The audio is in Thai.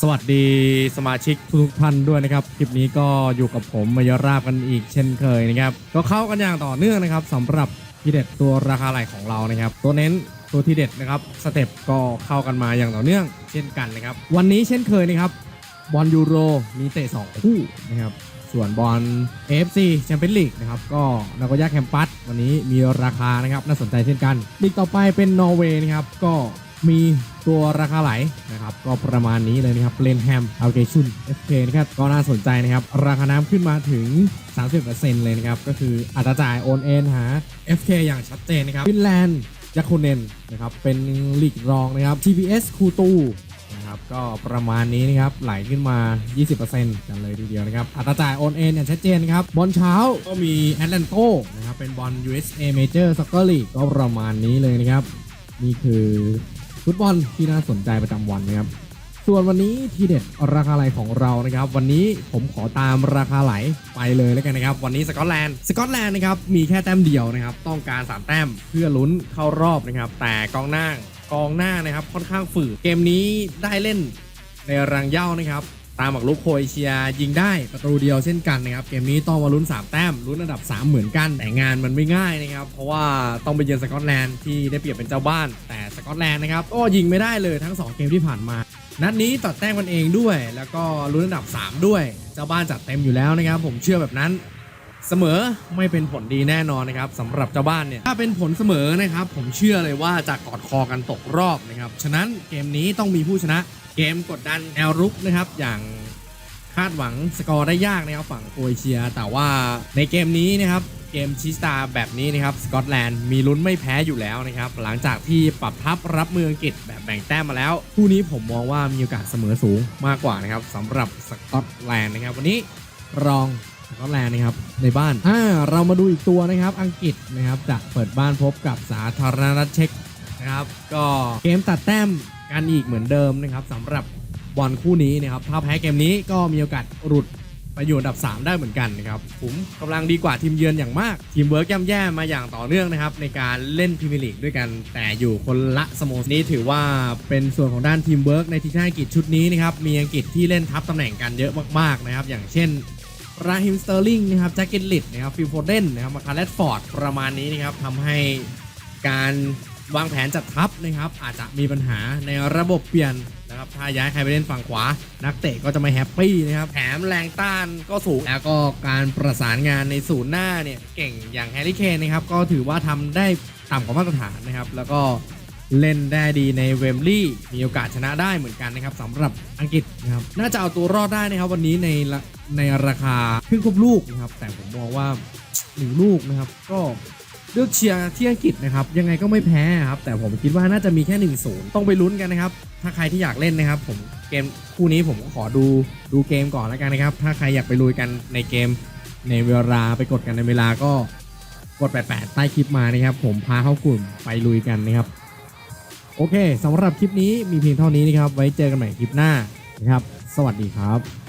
สวัสดีสมาชิกทุกท่านด้วยนะครับ คลิปนี้ก็อยู่กับผมมายราบกันอีกเช่นเคยนะครับ ก็เข้ากันอย่างต่อเนื่องนะครับสำหรับที่เด็ดตัวราคาไหลของเรานะครับ ตัวเน้นตัวที่เด็ดนะครับสเต็ปก็เข้ากันมาอย่างต่อเนื่อง เช่นกันนะครับ วันนี้เช่นเคยนะครับบอลยูโรมีเตะ 2 คู่นะครับส่วนบอล AFC แชมเปี้ยนลีกนะครับก็นากอยาแคมปัส วันนี้มีราคานะครับน่าสนใจเช่นกันลีกต่อไปเป็นนอร์เวย์นะครับก็มีตัวราคาไหลนะครับก็ประมาณนี้เลยนะครับเลนแฮมอัลเกชุน FK นะครับก็น่าสนใจนะครับ ราคาน้ำขึ้นมาถึง 30%เลยนะครับ ก็คืออัตราจ่ายโอนเอ็นหา FK อย่างชัดเจนนะครับฟินแลนด์ยาคูเนนนะครับเป็นลีกรองนะครับ TPS คูตูนะครับก็ประมาณนี้นะครับไหลขึ้นมา 20%กันเลยทีเดียวนะครับอัตราจ่ายโอนเอ็นอย่างชัดเจนนะครับบอลเช้าก็มีแอตแลนโต เป็นบอล USA Major Soccer League ก็ประมาณนี้เลยนะครับ นี่คือฟุตบอลที่น่าสนใจประจำวันนะครับ ส่วนวันนี้ทีเด็ดราคาไหลของเรานะครับ วันนี้ผมขอตามราคาไหลไปเลยแล้วกันนะครับ วันนี้สกอตแลนด์สกอตแลนด์นะครับมีแค่แต้มเดียวนะครับ ต้องการ 3 แต้มเพื่อลุ้นเข้ารอบนะครับ แต่กองหน้ากองหน้านะครับค่อนข้างฝืดเกมนี้ได้เล่นในรังเย้านะครับ ตามหมักลุกโครเอเชียยิงได้ประตูเดียวเช่นกันนะครับเกมนี้ต้องมาลุ้น 3 แต้มลุ้นอันดับ 3 เหมือนกัน แต่งานมันไม่ง่ายนะครับ เพราะว่าต้องไปเยือนสกอตแลนด์ที่ได้เปรียบเป็นเจ้าบ้าน แต่สกอตแลนด์นะครับก็ยิงไม่ได้เลยทั้ง 2 เกมที่ผ่านมา นัดนี้ตัดแต้มกันเองด้วย แล้วก็ลุ้นอันดับ 3 ด้วย เจ้าบ้านจัดเต็มอยู่แล้วนะครับ ผมเชื่อแบบนั้นเสมอไม่เป็นผลดีแน่นอนนะครับสำหรับเจ้าบ้านเนี่ยถ้าเป็นผลเสมอนะครับ ผมเชื่อเลยว่าจะกอดคอกันตกรอบนะครับฉะนั้นเกมนี้ต้องมีผู้ชนะ เกมกดดันแนวรุกนะครับ อย่างคาดหวังสกอร์ได้ยากนะครับฝั่งโครเอเชีย แต่ว่าในเกมนี้นะครับเกมชีสตาแบบนี้นะครับสกอตแลนด์มีลุ้นไม่แพ้อยู่แล้วนะครับหลังจากที่ปรับทัพรับมืออังกฤษแบบแบ่งแต้มมาแล้วคู่นี้ผมมองว่ามีโอกาสเสมอสูงมากกว่านะครับสำหรับสกอตแลนด์นะครับ วันนี้รองสกอตแลนด์นะครับในบ้านอ่าเรามาดูอีกตัวนะครับอังกฤษนะครับจะเปิดบ้านพบกับสาธารณรัฐเช็ก นะครับ ก็เกมตัดแต้มกันอีกเหมือนเดิมนะครับสำหรับบอลคู่นี้นะครับถ้าแพ้เกมนี้ก็มีโอกาสหลุดไปอยู่อันดับ 3 ได้เหมือนกันนะครับผมกำลังดีกว่าทีมเยือนอย่างมาก ทีมเวิร์กย่ำแย่มาอย่างต่อเนื่องนะครับ ในการเล่นพรีเมียร์ลีกด้วยกัน แต่อยู่คนละสโมสรนี้ถือว่าเป็นส่วนของด้านทีมเวิร์กในทีมชาติอังกฤษชุดนี้นะครับ มีอังกฤษที่เล่นทับตำแหน่งกันเยอะมากๆนะครับ อย่างเช่นราฮิมสเตอร์ลิงนะครับแจ็คเก็ตลิดนะครับฟิลโฟเดนนะครับมาคาเลตฟอร์ดประมาณนี้นะครับทำให้การ วางแผนจัดทัพนะครับอาจจะมีปัญหาในระบบเปลี่ยนนะครับถ้าย้ายใครไปเล่นฝั่งขวา นักเตะก็จะไม่แฮปปี้นะครับแถมแรงต้านก็สูง แล้วก็การประสานงานในศูนย์หน้าเนี่ยเก่งอย่างแฮร์รี่เคนนะครับก็ถือว่าทำได้ต่ำกว่ามาตรฐานนะครับ แล้วก็เล่นได้ดีในเวมลีย์มีโอกาสชนะได้เหมือนกันนะครับสำหรับอังกฤษนะครับน่าจะเอาตัวรอดได้นะครับวันนี้ในในราคาครึ่งครบลูกนะครับแต่ผมมองว่าหนึ่งลูกนะครับก็ เลือกเชียร์ที่อังกฤษนะครับ ยังไงก็ไม่แพ้ครับ แต่ผมคิดว่าน่าจะมีแค่1นศูนย์ต้องไปลุ้นกันนะครับ ถ้าใครที่อยากเล่นนะครับ ผมเกมคู่นี้ผมขอดูดูเกมก่อนแล้วกันนะครับ ถ้าใครอยากไปลุยกันในเกมในเวลาไปกดกันในเวลาก็กด 88 ใต้คลิปมานะครับ ผมพาเข้ากลุ่มไปลุยกันนะครับ โอเคสำหรับคลิปนี้มีเพียงเท่านี้นะครับ ไว้เจอกันใหม่คลิปหน้านะครับ สวัสดีครับ